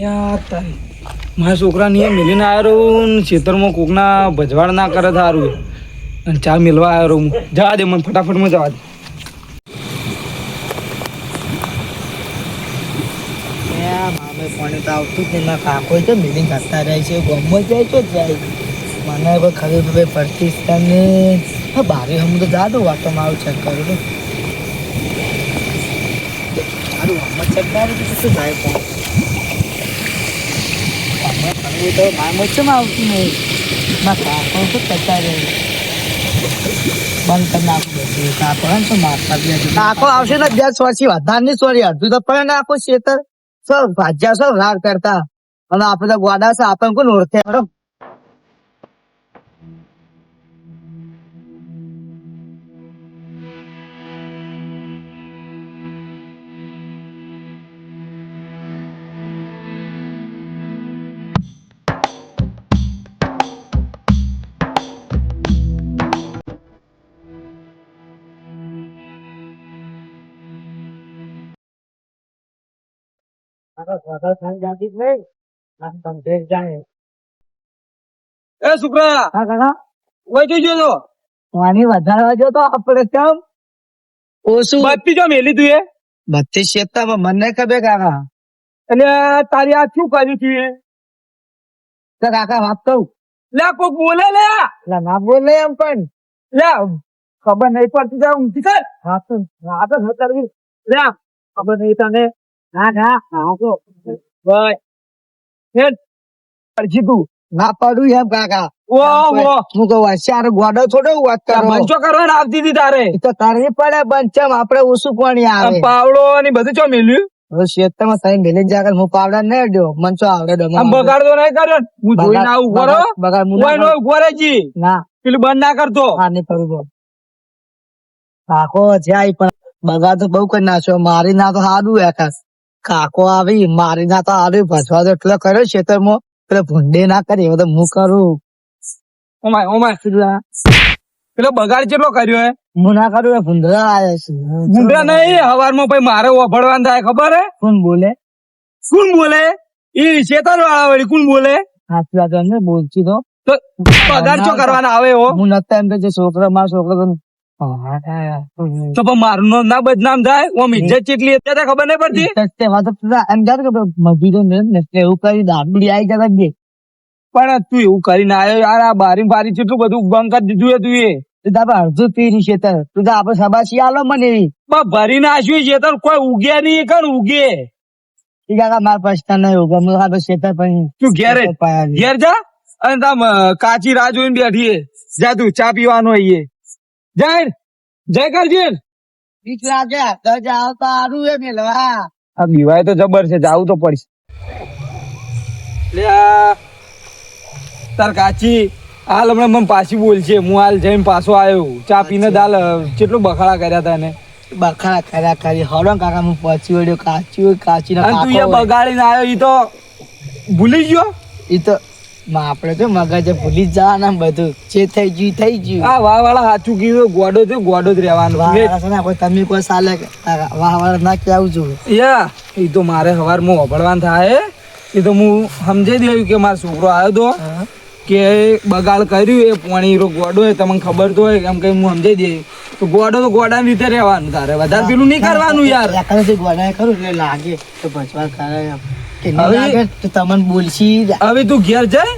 મારા છોકરા ને મિલીને આવ્યો ને ખેતરમાં કોકના ભજવાડ ના કરે સારું અને ચા મિલવા આવ્યો રહું જવા દે મને ફટાફટમાં જવા દે. પાણી તો આવતું જ કાકો તો મિલિંગ કરતા રહે છે. ગમો જાય તો જાય. મને કોઈ ખબર તને હા, બારે હું તો જા દઉં વાટો મારું ચેક કરું તો સારું આમાં પણ કરવું તો મારે ચમ આવતું નહીં હે આવશે ને બે સોરી વધારે સોરી અડધું તો પણ નાખો શેતર સર ભાજ્યા સર રાગ કરતા અને આપણે તો ગોડા છે આપણને કોણ ઓળખે હેડો. એ છોકરા હા કાકા? ઓય જોઈ જોજો. પાણી વધારવા જો તો આપણે કેમ? ઓછું. બત્તી જો મેલી તું એ. બત્રીસ શેતામાં મને ખબર કાકા. એટલે તારી આ શું કર્યું તું એ? તો કાકા વાત કહું? લે કોક બોલે લે. લે ના બોલે એમ પણ. લે ખબર નહીં પડતી જા ઊંઘી કર હા તો હા તો ખબર નહીં તને. ના ના હા તો ભાઈ હેડ. અરજી તું ના પડું એમ કાકા. ઓ ઓ હું તો હોશિયાર ગોડો થોડો વાત કરો. બંચો કરવાને આવતી હતી તારે. તો તારે પડે બંચમ આપણે ઓછું કોણી આવે. પાવડો ને બધું ચો મેલ્યું? હવે ખેતરમાં સાઈ મેલી જાગર હું પાવડા નહીં દો મનસો આવડે આમ બગાડતો નહીં કર્યો ને. હું જોઈને આવું ઊભો રહો બગાડ હું ઓય નો ઊભો રહેજી. ના. પેલું બંધ ના કરતો. હા નહીં કરું કાકો જાય પણ બગાડ તો બહુ કરી નાખ્યો. મારી ના તો સારું એકાસ કાકો આવી મારી ના તો સારું ભસવા તો એટલો કર્યો ખેતરમાં પેલો ભૂંડે ના કરી હવે તો હું કરું. Oh my oh my. પેલો બગાડ કેટલો કર્યો હે? હું ના કરું એ ભૂંડરા આવે છે. ભૂંડરા નહીં હવારમાં ભાઈ મારે ઓફડવાનું થાય ખબર હે? કોણ બોલે? કોણ બોલે? એ શેતર વાળા વળી કોણ બોલે? સાચી વાત બોલছি તો. તો પગાર ચો કરવાના આવે હો? હું નતા એમ કે છોકરો મારો છોકરો તો પણ મારું ના બદનામ થાય? ઓમ ઇજ્જત કેટલી ખબર નહીં પડતી? તેમાં તો એમ કે મજૂરો ને એવું કરી દાબડી આવી જતા બે. પણ તું એવું કરીને આવ્યો યાર આ બારી બારી કેટલું બધું બંધ કરી દીધું તું એ. તું તો અડધું પી રહી છે તાર. તું તો આપડે સબાસી આલો મને એવી. બા ભરી નાખ્યું છે તો કોઈ ઉગે નહીં કણ ઉગે? કાકા મારા પૈસા નહીં હોગા હું આપણે શેતર પછી તું ઘેરે ઘેર જા અને તામ કાચી રાહ જોઈને બેઠી હે જા તું ચા પીવાનો આઈએ. જય જય કરજે બીક લાગે તો જાવ તો આરું એ મેલવા. આ બીવાય તો જબર છે જાવું તો પડશે. લે તાર કાચી હાલ હમણાં મને પાછી બોલશે હું હાલ જઈને પાછો આવ્યો. ચા પીને દાલ કેટલું બખાડા કર્યા હતા એને? બખાડા કર્યા કરી હડો કાકા હું પછી વળ્યો. કાચી હોય કાચી નો તું એ. બગાડીને આવ્યો ઈ તો ભૂલી ગયો? ઈ તો આપણે તો મગજ ભૂલી જ જવાના બધું. જે થઈ ગયું થઈ ગયું. આ વાહ વાળા સાચું કીધું ગોડો જો ગોડો જ રહેવાનું. વાહ તમે કોઈ સાલે વાહ વાળા ના કેવું છું. યા એ તો મારે સવારમાં હોભળવાનું થાય. એ તો હું સમજાઈ દેવું કે મારો છોકરો આવ્યો તો કે બગાડ કર્યું એ પાણી રો ગોડો હોય તમને ખબર તો હોય એમ કઈ હું સમજાઈ દે તો ગોડો તો ગોડા રીતે રહેવાનું તારે. વધારે પેલું નહીં કરવાનું યાર. ગોડા ખરું એટલે લાગે તો ભજવા કરે હવે- તમને બોલશી હવે તું ઘેર જાય.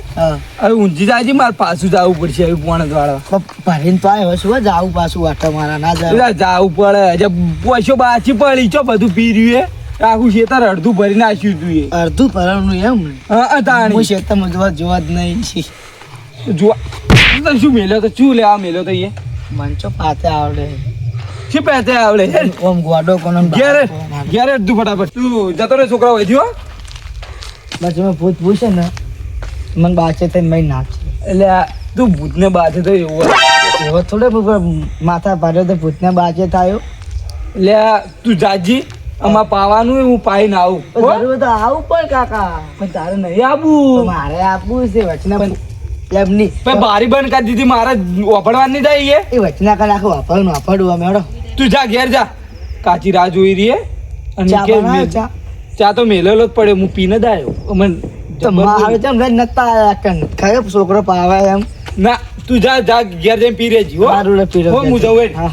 હવે જાય મારે પાછું જવું પડશે હવે પોણે વાળા પણ ભરીને તો આવ્યો છું જાવું પાછું મારા ના જવું. પડે. પોછો બાચી પડી. બધું પી રહ્યું આખું ખેતર અડધું ભરી નાખ્યું તું એ. અડધું ભરવાનું એમ? હા હા, હું તાણી ખેતરમાં જોવા જ નહીં છી. જોવા. શું મેલ્યો તો? શું લેવા મેલ્યો તો એ? મન ચો પાતે આવડે. શું પહેતે આવડે? ઓમ ગોડો કોનો ઘેર ઘેર તું ફટાફટ. તું જતો રે છોકરા હોય થયો બસ એમાં ભૂત પૂછે ને મને બાચે થઈને મહી નાખશે એટલે તું ભૂતને બાધે તો એવો એવો થોડે માથા ભારે તો ભૂતને બાચે થાય એટલે તું જાજી આમાં પાવાનું હું પાઈને આવું. તારું જરૂર તો આવું પણ કાકા. પણ તારે નહીં આવું. મારે આપવું છે વચના પણ બારી બંધ કરી દીધી મારે વાપરવાની થાય એ? વચના કર આખું વાપરવાનું વાપરવું અમે તું જા ઘેર જા. કાચી રાહ જોઈ રહી. અને ચા મેં- ચા તો મેલેલો જ પડ્યો હું પીને જ આવ્યો મને તો મારે જેમ લઈને નતા આવ્યા કન ખરે છોકરો પાવે એમ. ના તું જા જા ઘેર જઈને પી રેજી હો. હું પીરો હો,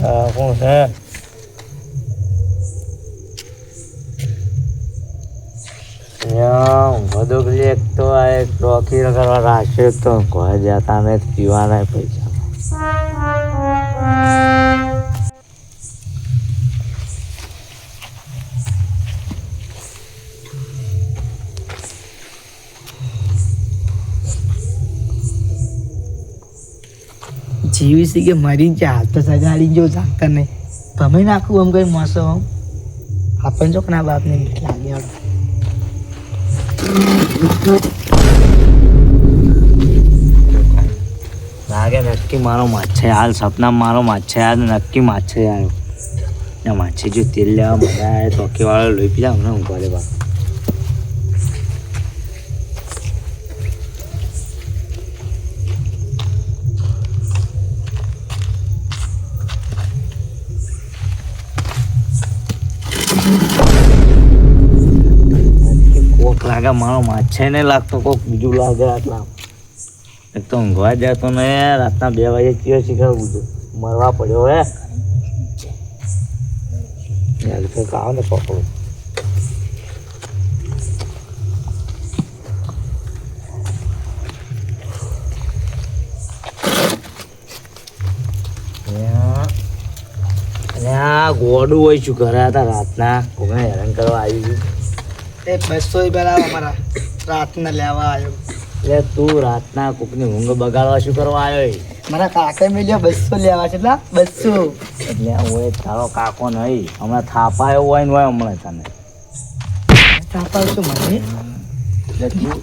હા કોણ છે? વધુ એક તો આ એક ટોકી કરવા રાખ્યો તો. ઘરે જતા ને પીવાના પૈસા. જીવી સી કે મરી જ હાલ તો સગાડી જો જાગતા નહીં. તમે નાખું આમ કઈ મોસો આમ. આપણને જો ના બાપને મીઠ લાગે લાગે નક્કી મારો માછે હાલ સપના મારો માછે હાલ નક્કી માછે આવ્યો માછે જો તેલ લેવા મજા આવે ચોકી વાળો લઈ પીધા, હમણાં ઊંઘવા દે લાગે, મારો માછે ને લાગતો, કોક બીજું લાગે આટલા. એક તો ઊંઘવા જતો ને રાતના બે વાગે કયો શીખવું છું મરવા પડ્યો હે? ને પકડો? ગોડું હોય શું ઘરે હતા રાતના? કોઈને હેરાન કરવા આવી ગયું. એ બસો રૂપિયા લાવો રાતના લેવા આવ્યો. એટલે તું રાતના કોકની ઊંઘ બગાડવા શું કરવા આવ્યો મારા કાકા મેલ્યો બસો લેવા છે એટલે બસો. એટલે ઓય તારો કાકો નહીં. હમણાં થાપાયો હોય ને હોય હમણાં તને. થાપાવશું મને? એટલે તું.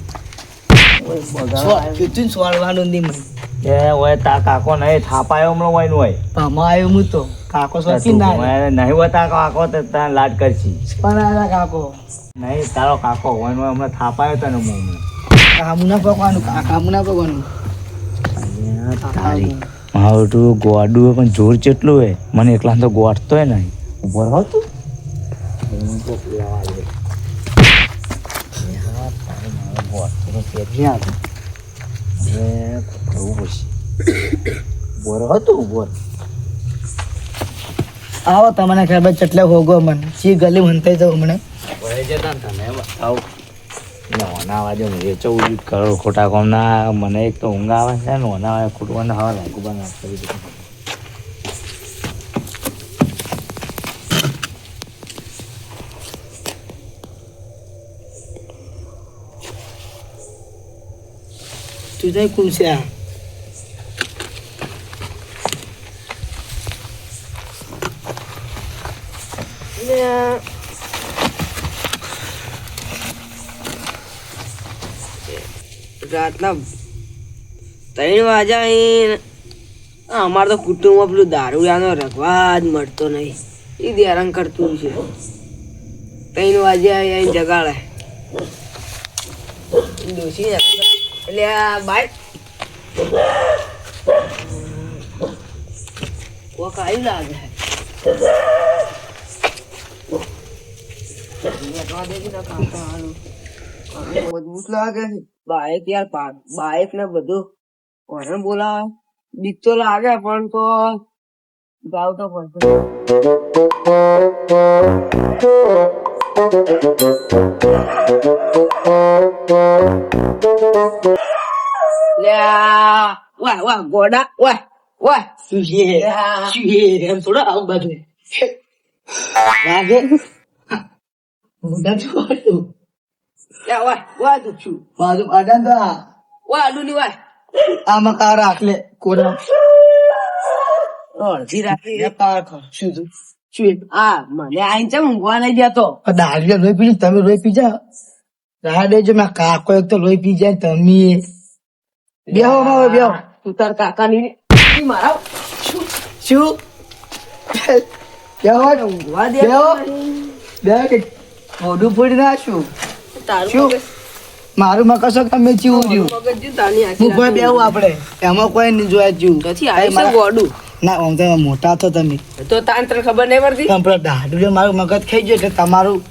ઓય બગાડવા સો- કીધું ને સોળવાનું નહીં મને? એ ઓય તાર કાકો નહીં થાપાયો હમણાં હોય ને હોય ભમા હું તો. કાકો સોચી ના નહીં હોય તાર કાકો તો તને લાડ કરશી. પણ કાકો? નહીં તારો કાકો હોય હમણાં થાપાયો તને મોં હમણાં. કામુના ભગવાનું કામુના અલ્યા તારી મારું ગોડું પણ જોર કેટલું હોય મને એકલા તો ગોઠતો હું નહીં ઊભો રહો તું. આવો તમને ખબર ચટલે હોગો મને. ચી ગલી મનતે જાવ હમણાં. વહી જતા ને તને બતાવું નોના વાજે વેચવું જ કરો ખોટા કોમ ના મને એક તો ઊંઘ આવે છે નોના વાજે ખોટું હવે લાગુ બના કરી દીધું તું જઈ કુલસ્યા રાતના ત્રણ વાજા અહીં અમારે તો કુટુંબમાં પેલું દારૂડિયાનો રખવા જ મળતો નહીં. એ ધ્યાન કરતું છે. ત્રણ વાગ્યા અહીં જગાડે. દોષી એટલે આ બાઈક કોક આવી લાગે. કાકા હારું. મજબૂત લાગે છે. બાઈક યાર બાઈક ને બધું. કોને બોલાવે? બીક તો લાગે પણ તો ભાવ તો વાહ ગોડા વાહ વાહ. છે એમ થોડા આવું લાગે. મોઢા બાજુ ની વાય આમાં કાર રાખલે કોના અડધી રાત્રે શું? શું આ મને આઈને ચમ ઊંઘવા નહીં આ દારૂડિયા લોહી પી તમે લોહી પી જા રાહ દેજો મેં કાકો એક તો લોહી પી જાય તમે બેહો માવો બેહો તું તાર કાકા ની મારા શું બેહો ઊંઘવા દે બેહો બેહો મોઢું ફોડી નાખશું તારું? મગજ- મારું માં કશો તમે ચીવું રહ્યું મગજ હું કોઈ રાત આપણે? એમાં કોઈ નહીં જોયા ચીવું નથી આવી ગોડું. ના આમ તમે મોટા છો તમે. તો તાંત્ર ખબર નહીં પડતી? પણ પેલો જો મારું મગજ ખાઈ ગયો એટલે તમારું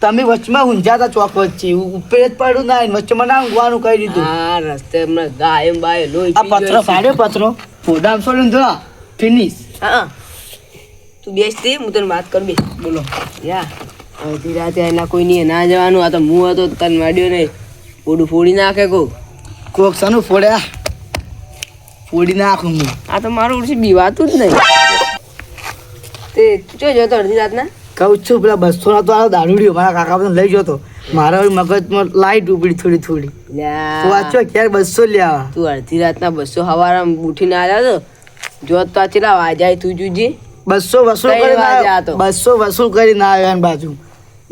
તમે વચમાં ઊંઝાતા ચોક વચ્ચે ઉપર જ પડ્યું ના વચમાં ના ઊંઘવાનું કહી દીધું. આ રસ્તે હમણાં ગાયમ બાય લોહી આ પી પત્રો ગયો છે. પાડ્યો પત્રો ફોડામ છોડીને જો ફિનિશ. હા તું બેસતી હું તને વાત કરું બે બોલો. યા. અડધી રાતે એના કોઈ નહીં ના જવાનું આ તો હું હતો તને માંડ્યો નહીં. ઓડું ફોડી નાખે કહું કોક સનું ફોડ્યા? ફોડી નાખું હું. આ તો મારું ઉડથી બીવાતું જ નહીં. તે ચો જતો અડધી રાતના? કહું છું પેલા બસો ના તો આ દાડુડી મારા કાકા પણ લઈ જતો. મારા મગજમાં લાઈટ ઉપડી થોડી થોડી. તું વાંચો ક્યારે બસો લેવા? તું અડધી રાતના બસો હવારમાં ઉઠીને આવ્યા તો જો તો આ ચેલા વાજાય તું જુજી. બસો વસૂલ કરી બસો વસૂલ કરીને ના આવ્યા બાજુ.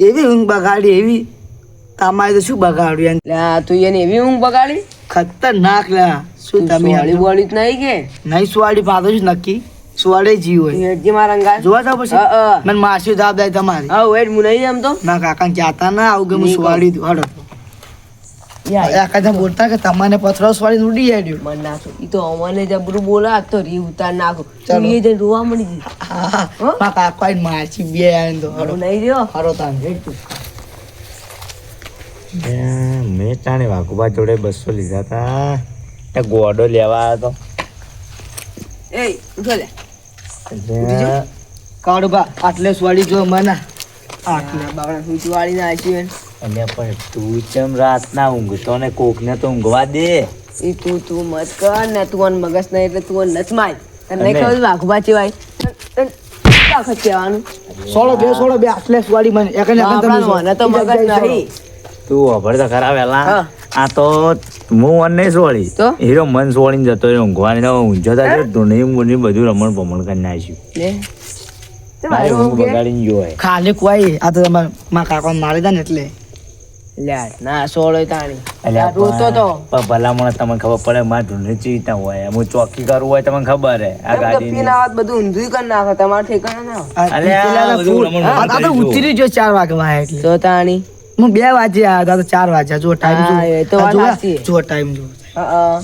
એવી ઊંઘ બગાડી એવી. તમારે તો શું બગાડ્યું લ્યા તું એને એવી ઊંઘ બગાડી? ખતરનાક લ્યા શું તમે હળી બોળી જ નહીં કે? નહીં સુવાડી પાતો છું નક્કી. સુવાડે જીવ હોય. જી મારા અંગા જોવા જાવ પછી. મને માસી જવાબદારી તમારી. હા વેટ હું નહીં એમ તો. ના કાકા જાતા ના આવું કે હું સુવાડી દઉં. હડો કાકા બોલતા કે તમારે પથરો સુવાડીને ઉડી જાય મન નાખો. ઈ તો અમને જબરું બોલા તો રી ઉતાર નાખો. તું એ જઈને રોવા મળી જઈ હા હા? હો? મારા કાકા આઈને મારશી બે આઈને તો હડો નહીં રહ્યો? હડો તાન હેડ મેં તાણે વાઘુબા જોડે બસો લીધા હતા એ ગોડો લેવા આવ્યો એ ઉઠો લે. હતો એટલે આટલે સ્વાડી જો મને. આટલે બાબા બાપડા વાળી વાળીને અને પણ તું ચમ રાતના ઊંઘતો ને કોકને તો ઊંઘવા દે. એ તું તું મત કર ને તું અન મગજ ના એટલે તું અન નચ માય તને નહીં વાઘ ખબર વાય આખત કહેવાનું? સોળો બે સોળો બે આટલે સુવાડી મને. એક ને એક તમે બાપડા મને તો મગજ નહીં. તું ખબર તો ખરા વેલા. આ તો હું મન નહીં સોળી. તો? હીરો મન સોળીને જતો રહ્યો ઊંઘવાની તો ઊંઝો થાય ધૂણી મૂણી બધું રમણ ભમણ કરી નાખ્યું? ખાલી કોઈ આ તો તમારે મારા કાકા મારી દે ને એટલે. ના સોળો તાણી. અલ્યા તો. પણ ભલામણ તમને ખબર પડે મારે ચીતા હોય. હું ચોકી કરવું હોય તમને ખબર હે આ ગાડી બધું ઊંધું કરી નાખો તમારે ઠેકાણે ના. આ તો તો ચાર વાગવા એટલે. તો તાણી. હું બે વાગે આ તો ચાર વાગ્યા જો ટાઈમ હા, તો વાત સાચી. જો ટાઈમ જો હા, હા,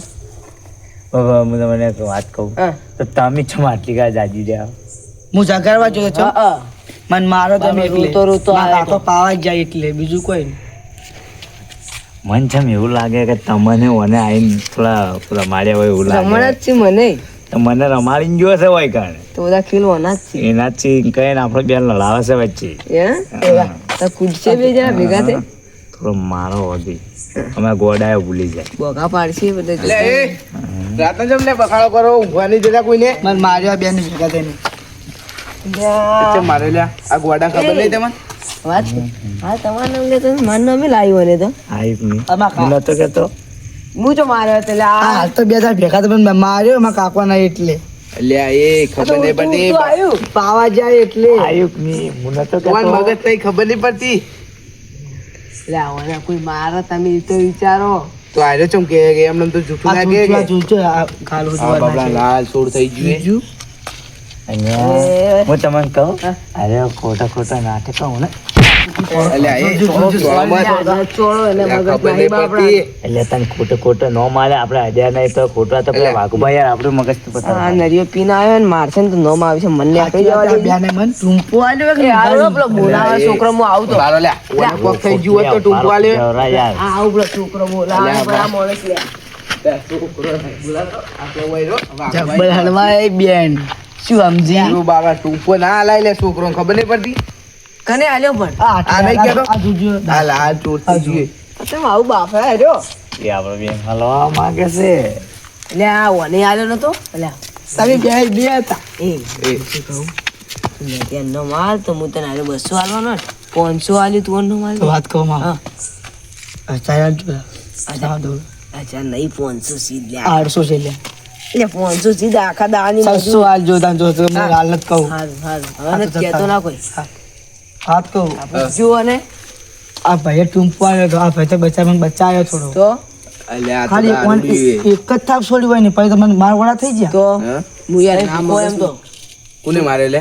બાબા, હું તમને એક વાત કહું. તો તમે ચમ આટલી કા જાજી રહ્યા હું? જગાડવા જોયો છો હા, હા. મારો તમે રૂતો રૂતો રોતો રોતો કાકો પાવા જ જાય એટલે બીજું કોઈ નહીં. મન છે એવું લાગે કે તમને મને આઈને થોડા રમાડ્યા માર્યા હોય એવું રમણ જ છે મને. તો મને રમાડીને જોયો છે હોય કારણે. તો બધા ખીલવાના જ છે. એનાથી કઈ આપણે બે લડાવે છે વચ્ચે. હે? તો કૂદશે બે જરા ભેગા થઈ થોડો મારો વધી. અમે ગોડાયો ભૂલી જાય. બોગા પાડશે બધા રાતના જમ ને બખાડો કરો ઊંઘવાની જગ્યા કોઈને? મને માર્યા બેન ભેગા થઈને. મારે લ્યા આ ગોડા ખબર નહીં તમને? વાત હા તમારા નામ લેતો મારું નામે લાવ્યો ને તો. આઈફની આમાં કા- હું નતો કેતો? હું તો માર્યો એટલે આ આ હાલ તો બે હજાર ભેગા તો મને માર્યો મારા કાકો ના એટલે. એ ખબર નહીં પડતી. પાવા જાય એટલે. આયુકની હું નતો કેતો. મગજ નહીં ખબર નહીં પડતી. એટલે આવવાના કોઈ મારો તમે તો વિચારો. તો આરે ચમ કે એમને તો જૂઠું બાબલા લાલ સોડ થઈ ગયું અહીંયા હું તમને કહું અરે ખોટા ખોટા નાટક કહું ને. એટલે તને ખોટો ખોટો ન મારે આપણે હજાર નહીં તો ખોટા તો પેલા વાઘુભાઈ યાર આપણું મગજ તો આ નરિયો પીને આવ્યો ને મારશે ને તો નોમ આવશે મને આપી જવા દે બેને ટૂંપો આલ્યો કે એ પેલો બોલાવા છોકરો હું આવતો બારો લ્યા. કોક થઈ ગયું તો ટૂંકું આલે જવરા યાર આ આવું પેલો છોકરો બોલાવે બરા માણસ લે આપણો વયરો, વાઘ બેન. શું સમજી? બાબા ટૂંકો ના લાય લે છોકરો ખબર નહીં પડતી. કને આલ્યો પણ. આ નહીં કહેતો? આ જોજો. આ ચોરતી જોઈએ. તમે આવું બાફા હાર્યો? એ આપણો બે હલવા માંગે છે. એટલે આ ઓને આલ્યો નતો? એટલે તમે બે બે હતા. એ. એ. લે ત્યાંનો માલ તો હું તને આલ્યો બસો આલવાનો ને. પાંચસો હાલ્યું તું નો માલ. વાત કહો માં હા. યાર જો અચ્છા. દો અચ્છા નહીં પાંચસો સીધ લે. આઠસો છે લે. એટલે પાંચસો સીધા આખા દાની છસો હાલ જો જોતો જો તો હું. હા. હાલ નથી કહું. હાલ હાલ. હવે કેતો ના કોઈ. વાત આ પૂછ્યું અને આ ભાઈએ ટૂંપો આવ્યો તો આ ભાઈ તો બચ્ચા બચાવ્યો થોડો તો? ખાલી એક જ થાપ છોડી હોય ને પછી તમને માર વડા થઈ ગયા. તો? હું? યાર નામ એમ તો. કોને મારે લે?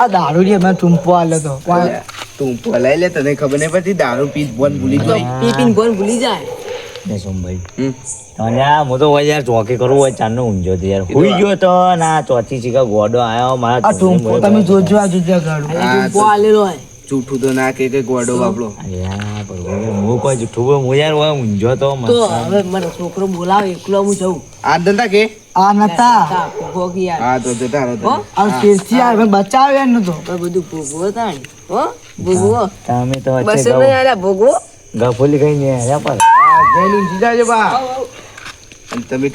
આ દારૂ રે મેં ટૂંપો આવ્યો તો. અલ્યા, લઈ લે તને ખબર નહીં પડતી દારૂ પી બોન ભૂલી તો ગઈ. પી પીને કોણ ભૂલી જાય. ને સોમભાઈ અને આ હું તો યાર ચોકી કરવું હોય ચાંદનો ઊંઝો તો યાર. હુઈ ગયો તો ના ચોથી ચીકા ગોડો આવ્યો મારા આ ટૂંપો તમે જોજો આ જોજો ગાડો. તો- આલેલો હોય. જૂઠું તો ના કે કે ગોડો બાપડો હું કોઈ જૂઠું. હું યાર હોય ઊંઝો તો તો હવે મારો છોકરો બોલાવે એકલો હું જઉં. આ દંતા કે? આ નતા. ભોગી યાર હા તો જતા રહો. આ કેસી આ મેં બચ્ચા આવ્યા તો. બધું ભોગવો તાણી. હો? ભોગવો. તમે તો બસો આલ્યા ભોગવો. ગફોલી કઈ ને આવ્યા પર. જઈને બા. અને તમે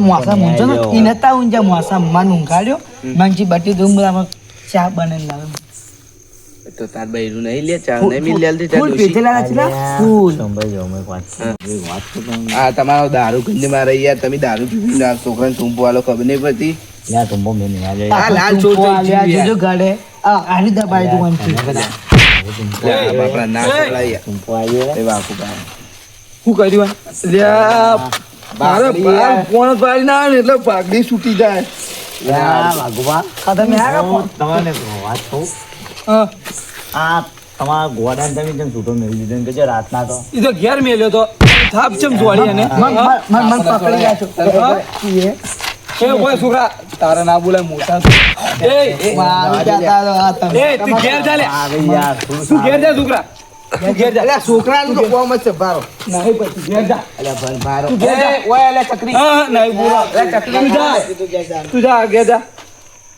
મોસા મૂંઝો ને નતા ઊંઝા મોસા મન ઊંઘાડ્યો. બટી બધા ચા બને લાવે તો તાર બૈરું નહીં લે ચા નહીં મિલ લેલતી ચા ફૂલ ડોશી. છે ફૂલ. સોમભાઈ જો મેં વાત વાત તો આ તમારો દારૂ ગંજ મારે યાર તમે દારૂ પીવીને આ છોકરાને ટૂંપો વાળો ખબર નહીં પડતી? લે આ ટુંબો નહીં આ લાલ ચોર આલ્યા, ગાડે. આ આની દબાઈ તું એટલે તમારા ગોડાને તમે જેમ છૂટો મેળવી દીધો કે રાતના તો એ તો ઘેર મેલ્યો તો થાપ ચમ જોડી મન પકડી ગયા છો એ ઓય છોકરા. તારા ના બોલાય મોટા. એ મારું કહેતા તો આ તમે. એ તું ઘેર જા લે. યાર તું ઘેર જા છોકરા. ઘેર જા. અલ્યા છોકરાનું તો કોમ જ છે બારો નહીં પછી ઘેર જા. અલ્યા બારો તું ઘેર જા. ઓય અલ્યા ચકરી. હા નહીં બોલો. તું જા. તું જા ઘેર જા.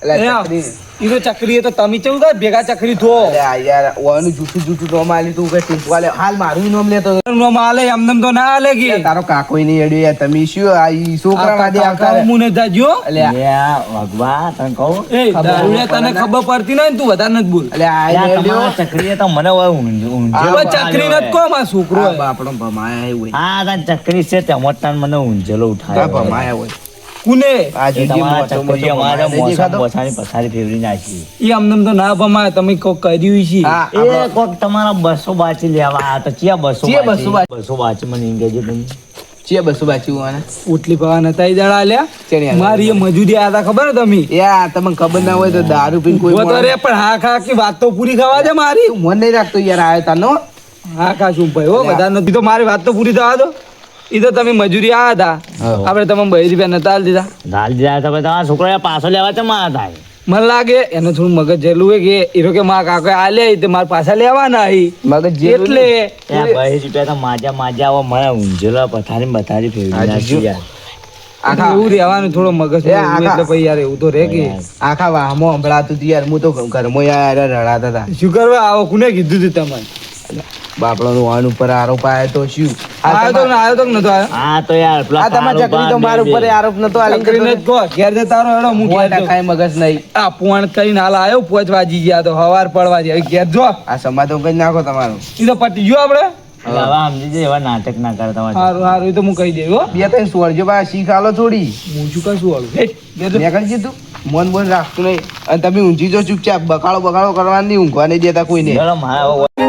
અલ્યા ચકરી. તો ચકરી એ તો તમે ચેવું થાય? ભેગા ચકરી થો. યાર ઓનું જૂઠું જૂઠું નોમ આલી તું કે ટૂંપો આલે. હાલ મારું નોમ લેતો નો માલે એમને તો ના આલે કે. તારો કાકો નહીં અડ્યો યાર. તમે શું આ ઈ છોકરા માટે આવતા? રહે. મુને જાજો અલ્યા. લે તને કહું? એ દારૂડિયા તને ખબર પડતી નહીં તું વધારે નથી બોલ. અલ્યા આ અડ્યો. તમારા તો મને હોય ઊંઝ- ચકરી નથી કો મારો છોકરો આ બાપડો ભમાયા હોય. હા તાર ચકરી છે તેમાં મને ઊંઝેલો ઉઠાય ઉઠાયો ભમાયા હોય. કુને આ એ મોટો મોટો મારા ભમાયા દેજે મોસમ ખાધો. બસાની પથારી ફેરવી નાખી. એ અમને તો ના ભમાય તમે કોક કર્યું છે. એ કોક તમારા બસો બાચી લેવા આ તો ચિયા બસો ચિયા બસો? બસો બાચી મને કહેજો તમે. ચિયા બસો બાચી હોવાના? ઉટલી પવા નતા દાડા? મારી એ મજૂરી આયા ખબર તમે? યાર તમને ખબર ના હોય તો દારૂ પીને કોઈ તો રે પણ હા ખા કે વાત તો પૂરી ખાવા દે મારી. મન નહીં રાખતો યાર આયો તાનો હા ખા શું ભાઈ હો બધા નથી તો મારી વાત તો પૂરી થવા દો. ઈ તો તમે મજૂરી આયા હતા. આપણે તમે બે રૂપિયા નતા આલી દીધા. દાલ દીધા તો પછી તમારા છોકરા પાછો લેવા તો માં થાય. મને લાગે એને થોડું મગજ જેલું હોય કે ઈરો કે મારા કાકા લે તે મારા પાછા લેવાના હી. મગજ જેલું એટલે ત્યાં રૂપિયા તો માજા માજા આવો મને ઊંઝેલા પથારી ને પથારી ફેરવી નાખી યાર. આખા એવું રહેવાનું થોડો મગજ એટલે પછી યાર એવું તો રે કે. આખા વાહમો સંભળાતું હતું યાર હું તો ઘરમાં યાર રડાતા હતા. શું કરવા આવો કોને કીધું તું તમને? બાપડાનું વાન ઉપર આરોપ આવ્યો તો શું? આ આવ્યો તો આવ્યો તો નતો આવ્યો હા તો યાર આ તમાર ચકરી તો મારા ઉપર આરોપ નતો આલી ચકરીને જ કહો ઘેર જતા રહો હેડો હું ઘેર કાઈ મગજ નહીં. આ પોણ કરીને હાલ આવ્યો પોચ વાજી ગયા તો હવાર પડવા જાય ઘેર જો. આ સમાધો કરી નાખો તમારો. ઈ તો પટી ગયો આપણે. નાટક ના કરતા સારું સારું તો હું કહી દઉં બે ત્રણ સોળજો બા શીખ આલો થોડી. હું શું કઈ મેં કરી દીધું. મન બોન રાખતું નહીં. અને તમે ઊંઘી જો ચૂપચાપ બકાળો બકાળો કરવાની નહીં ઊંઘવા નહીં દેતા કોઈને. મારા હવે